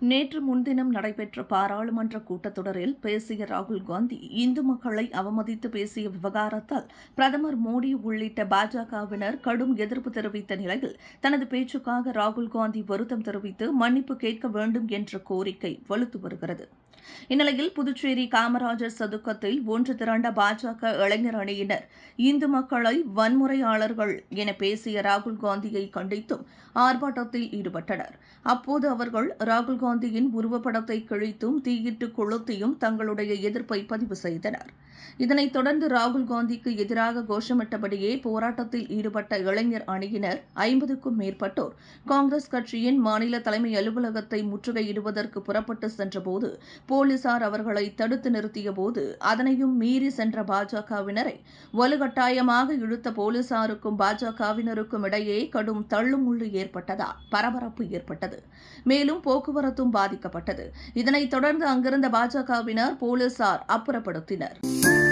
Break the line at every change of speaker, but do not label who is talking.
நேற்று முன்தினம் நடைபெற்ற பாராளுமன்ற கூட்டத்தொடரில் பேசிய ராகுல் காந்தி இந்து மக்களை அவமதித்து பேசிய விவகாரத்தால் பிரதமர் மோடி உள்ளிட்ட பாஜகவினர் கடும் எதிர்ப்பு தெரிவித்த நிலையில் தனது பேச்சுக்காக ராகுல் காந்தி வருத்தம் தெரிவித்து மன்னிப்பு கேட்க வேண்டும் என்ற கோரிக்கை வலுத்து வருகிறது. இந்நிலையில் புதுச்சேரி காமராஜர் சதுக்கத்தில் ஒன்று திரண்ட பாஜக இளைஞர் அணியினர் இந்து மக்களை வன்முறையாளர்கள் என பேசிய ராகுல் காந்தியை கண்டித்தும் ஆர்ப்பாட்டத்தில் ஈடுபட்டனர். அப்போது அவர்கள் ராகுல் காந்தியின் உருவப்படத்தை கிழித்தும் தீயிட்டு கொளுத்தியும் தங்களுடைய எதிர்ப்பை பதிவு செய்தனர். இதனைத் தொடர்ந்து ராகுல் காந்திக்கு எதிராக கோஷமிட்டபடியே போராட்டத்தில் ஈடுபட்ட இளைஞர் அணியினர் ஐம்பதுக்கும் மேற்பட்டோர் காங்கிரஸ் கட்சியின் மாநில தலைமை அலுவலகத்தை முற்றுகையிடுவதற்கு புறப்பட்டு சென்றபோது போலீசார் அவர்களை தடுத்து நிறுத்தியபோது அதனையும் மீறி சென்ற பாஜகவினரை வலுக்கட்டாயமாக இழுத்த போலீசாருக்கும் பாஜகவினருக்கும் இடையே கடும் தள்ளுமுள்ளு ஏற்பட்டதால் பரபரப்பு ஏற்பட்டது. மேலும் போக்குவரத்து போக்குவரத்தும் பாதிக்கப்பட்டது. இதனைத் தொடர்ந்து அங்கிருந்த பாஜகவினர் போலீசார் அப்புறப்படுத்தினர்.